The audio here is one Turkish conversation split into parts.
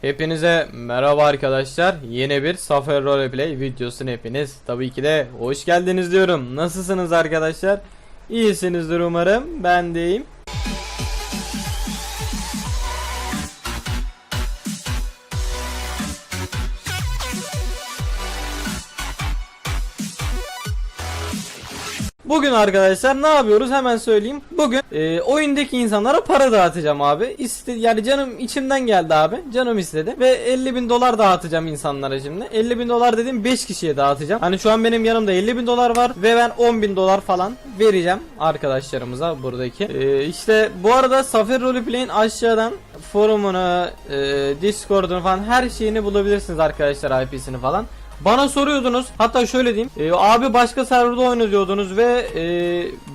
Hepinize merhaba arkadaşlar. Yeni bir Safer Roleplay videosuna hepiniz tabii ki de hoş geldiniz diyorum. Nasılsınız arkadaşlar? İyisinizdir umarım. Ben deyim. Bugün arkadaşlar ne yapıyoruz hemen söyleyeyim. Bugün e, oyundaki insanlara para dağıtacağım abi. İste, yani canım içimden geldi abi. Canım istedi. Ve 50 bin dolar dağıtacağım insanlara şimdi. 50 bin dolar dediğim 5 kişiye dağıtacağım. Hani şu an benim yanımda 50 bin dolar var. Ve ben 10 bin dolar falan vereceğim arkadaşlarımıza buradaki. E, işte bu arada Safer Roleplay'in aşağıdan forumunu, e, Discord'unu falan her şeyini bulabilirsiniz arkadaşlar IP'sini falan. Bana soruyordunuz hatta şöyle diyeyim e, abi başka serverda oyna diyordunuz ve e,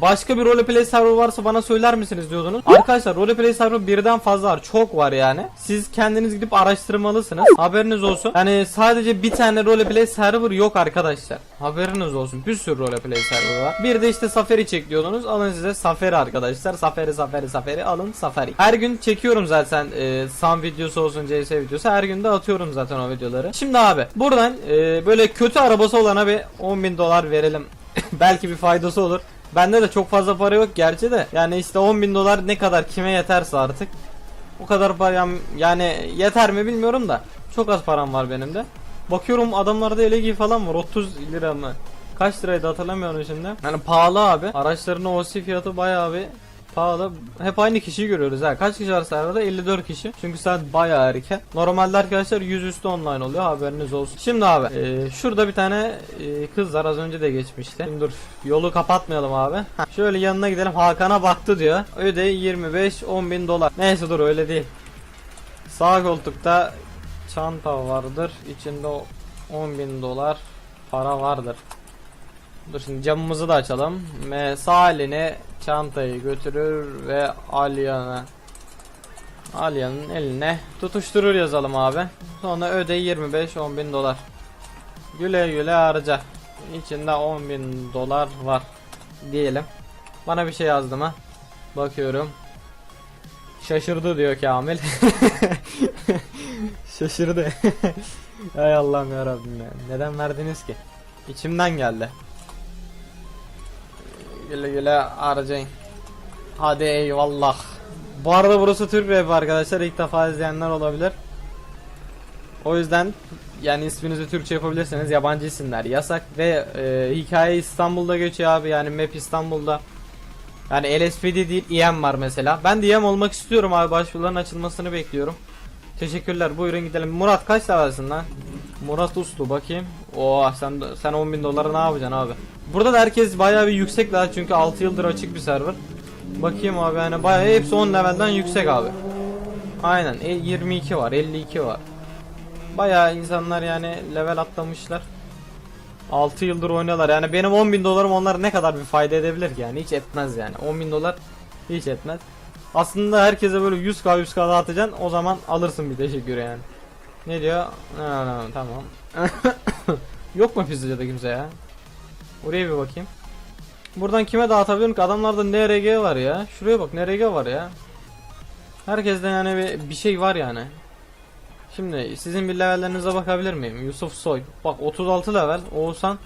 başka bir roleplay server varsa bana söyler misiniz diyordunuz. Arkadaşlar roleplay server birden fazla var çok var yani. Siz kendiniz gidip araştırmalısınız haberiniz olsun. Yani sadece bir tane roleplay server yok arkadaşlar. Haberiniz olsun bir sürü roleplay server var. Bir de işte Safari çek diyordunuz alın size Safari arkadaşlar. Safari Safari Safari alın Safari. Her gün çekiyorum zaten e, Sam videosu olsun CS videosu her gün de atıyorum zaten o videoları. Şimdi abi buradan e, böyle kötü arabası olana bir 10 bin dolar verelim. Belki bir faydası olur. Bende de çok fazla para yok gerçi de. Yani işte 10 bin dolar ne kadar kime yeterse artık. O kadar param yani yeter mi bilmiyorum da. Çok az param var benim de. Bakıyorum adamlarda elegi falan var 30 lira mı? Kaç liraydı hatırlamıyorum şimdi. Yani pahalı abi. Araçların OC fiyatı bayağı bir pahalı. Hep aynı kişiyi görüyoruz ha. Kaç kişi var serverda? 54 kişi. Çünkü saat bayağı erken. Normalde arkadaşlar 100 üstü online oluyor haberiniz olsun. Şimdi abi e, şurada bir tane e, kız var az önce de geçmişti. Şimdi dur yolu kapatmayalım abi. Heh, şöyle yanına gidelim Hakan'a baktı diyor. Öde 25 10 bin dolar. Neyse dur öyle değil. Sağ koltukta çanta vardır. İçinde 10 bin dolar para vardır. Dur şimdi camımızı da açalım. Ve sağ eline çantayı götürür ve Alya'na Alya'nın eline tutuşturur yazalım abi. Sonra öde 25 10 bin dolar. Güle güle harca. İçinde 10 bin dolar var diyelim. Bana bir şey yazdı mı? Bakıyorum. Şaşırdı diyor Kamil. Şaşırdı. Hay Allah'ım ya Rabbim ya. Neden verdiniz ki? İçimden geldi. Güle güle harcayın. Hadi eyvallah. Bu arada burası Türk Rap arkadaşlar. İlk defa izleyenler olabilir. O yüzden yani isminizi Türkçe yapabilirseniz yabancı isimler yasak ve e, hikaye İstanbul'da geçiyor abi yani map İstanbul'da. Yani LSPD değil EM var mesela. Ben de EM olmak istiyorum abi başvuruların açılmasını bekliyorum. Teşekkürler buyurun gidelim. Murat kaç seversin lan? Murat Uslu bakayım. Oo sen sen 10 bin dolara ne yapacaksın abi? Burada da herkes bayağı bir yüksek daha çünkü 6 yıldır açık bir server. Bakayım abi yani bayağı hepsi 10 levelden yüksek abi. Aynen e, 22 var 52 var. Bayağı insanlar yani level atlamışlar. 6 yıldır oynuyorlar yani benim 10 bin dolarım onlar ne kadar bir fayda edebilir ki yani hiç etmez yani 10 bin dolar hiç etmez. Aslında herkese böyle 100k 100k dağıtacaksın o zaman alırsın bir teşekkür yani. Ne diyor? Ha, tamam. Yok mu pizzacıda kimse ya? Oraya bir bakayım. Buradan kime dağıtabilirim ki? Adamlarda NRG var ya. Şuraya bak NRG var ya. Herkesten yani bir, bir şey var yani. Şimdi sizin bir levellerinize bakabilir miyim? Yusuf Soy. Bak 36 level. Oğuzhan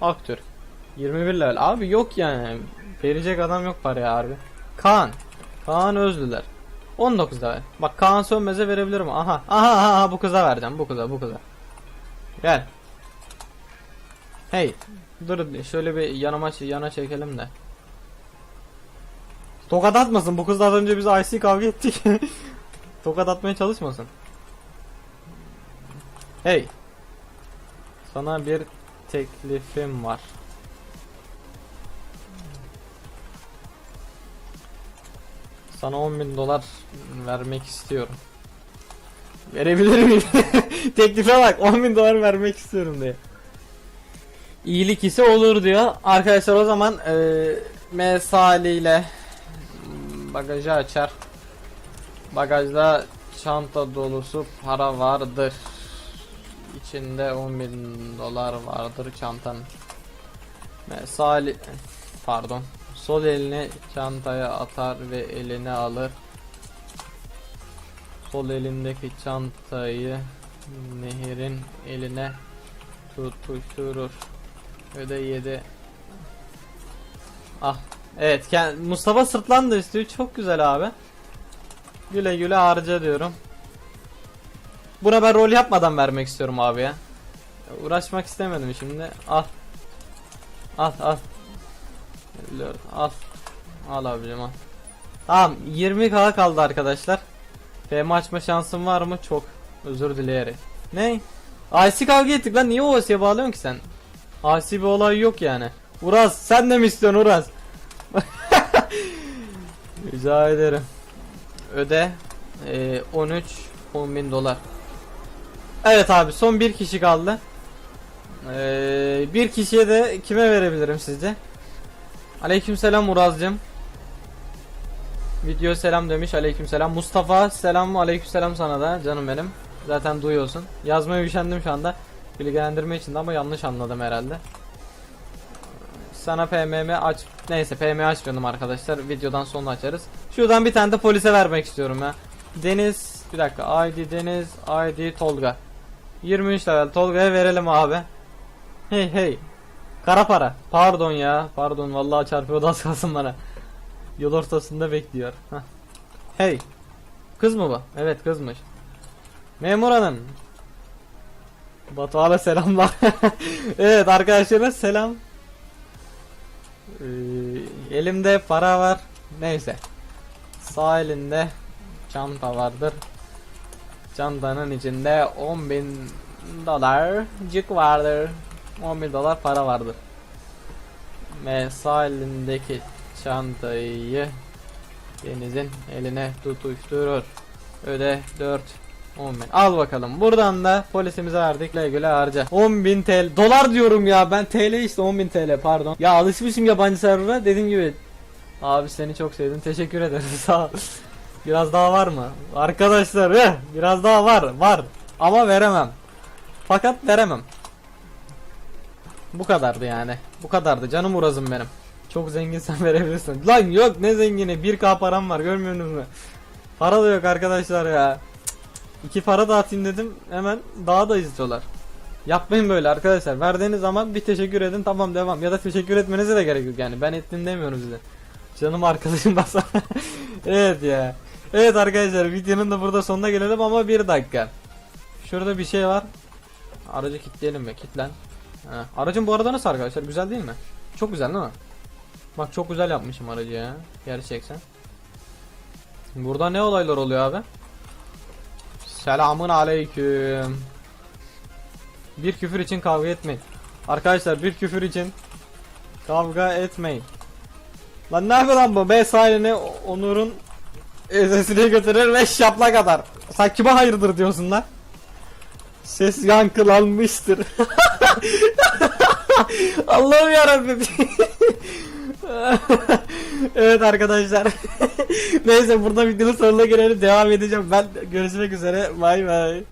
Aktür. 21 level. Abi yok yani. Verecek adam yok paraya harbi. Kaan. Kaan Özlüler. 19 level. Bak Kaan Sönmez'e verebilirim. Aha. Aha aha, aha bu kıza vereceğim. Bu kıza bu kıza. Gel. Hey. Dur şöyle bir yanıma yana çekelim de. Tokat atmasın. Bu kızla az önce biz IC kavga ettik. Tokat atmaya çalışmasın. Hey. Sana bir teklifim var. Sana 10 bin dolar vermek istiyorum. Verebilir miyim? Teklife bak 10 bin dolar vermek istiyorum diye. İyilik ise olur diyor. Arkadaşlar o zaman e, mesale ile bagajı açar. Bagajda çanta dolusu para vardır. İçinde 10 bin dolar vardır çantanın. Mesali pardon. Sol elini çantaya atar ve eline alır. Sol elindeki çantayı Nehir'in eline tutuşturur. Öde yedi. Ah. Evet. Mustafa sırtlandı istiyor. Çok güzel abi. Güle güle harca diyorum. Buna ben rol yapmadan vermek istiyorum abi ya. Uğraşmak istemedim şimdi. Al. Al al. Al. Al abicim al. Tamam 20k kaldı arkadaşlar. PM açma şansım var mı? Çok. Özür dileyerek. Ne? IC kavga ettik lan niye OS'ye bağlıyorsun ki sen? IC bir olay yok yani. Uraz sen de mi istiyorsun Uraz? Rica ederim. Öde. Ee, 13 10 bin dolar. Evet abi son bir kişi kaldı. Ee, bir kişiye de kime verebilirim sizce? Aleykümselam Urazcım. Video selam demiş aleykümselam. Mustafa selam aleykümselam sana da canım benim. Zaten duyuyorsun. Yazmaya üşendim şu anda. Bilgilendirme için ama yanlış anladım herhalde. Sana PMM aç. Neyse PM açmıyordum arkadaşlar. Videodan sonra açarız. Şuradan bir tane de polise vermek istiyorum ya. Deniz bir dakika. ID Deniz, ID Tolga. 23 level Tolga'ya verelim abi. Hey hey. Kara para. Pardon ya. Pardon vallahi çarpıyor az kalsın bana. Yol ortasında bekliyor. Heh. Hey. Kız mı bu? Evet kızmış. Memur hanım. Batuhan'a selamlar. evet arkadaşlarına selam. Ee, elimde para var. Neyse. Sağ elinde çanta vardır. Çantanın içinde 10 bin dolar cık vardır. 10 bin dolar para vardır. Ve sağ elindeki çantayı Deniz'in eline tutuşturur. Öde 4 10 bin. Al bakalım. Buradan da polisimize verdik. Güle güle harca. 10 bin TL. Dolar diyorum ya. Ben TL işte 10 bin TL pardon. Ya alışmışım yabancı server'a. Dediğim gibi. Abi seni çok sevdim. Teşekkür ederim. Sağ ol. Biraz daha var mı? Arkadaşlar eh, biraz daha var. Var. Ama veremem. Fakat veremem. Bu kadardı yani. Bu kadardı. Canım urazım benim. Çok zenginsen verebilirsin. Lan yok ne zengini. 1k param var görmüyorsunuz mu? Para da yok arkadaşlar ya. İki para dağıtayım dedim. Hemen daha da istiyorlar. Yapmayın böyle arkadaşlar. Verdiğiniz zaman bir teşekkür edin tamam devam. Ya da teşekkür etmenize de gerek yok yani. Ben ettim demiyorum size. Canım arkadaşım basa. evet ya. Evet arkadaşlar videonun da burada sonuna gelelim ama bir dakika. Şurada bir şey var. Aracı kilitleyelim mi? Kilitlen. Ha. Aracın bu arada nasıl arkadaşlar? Güzel değil mi? Çok güzel değil mi? Bak çok güzel yapmışım aracı ya. Gerçekten. Burada ne olaylar oluyor abi? Selamun aleyküm. Bir küfür için kavga etmeyin. Arkadaşlar bir küfür için kavga etmeyin. Lan ne yapıyor lan bu? B sahilini Onur'un ezesine götürür ve şaplak atar. Sen kime hayırdır diyorsun lan? Ses yankılanmıştır. Allah'ım yarabbim. evet arkadaşlar. Neyse burada videonun sonuna gelelim. Devam edeceğim. Ben görüşmek üzere. Bay bay.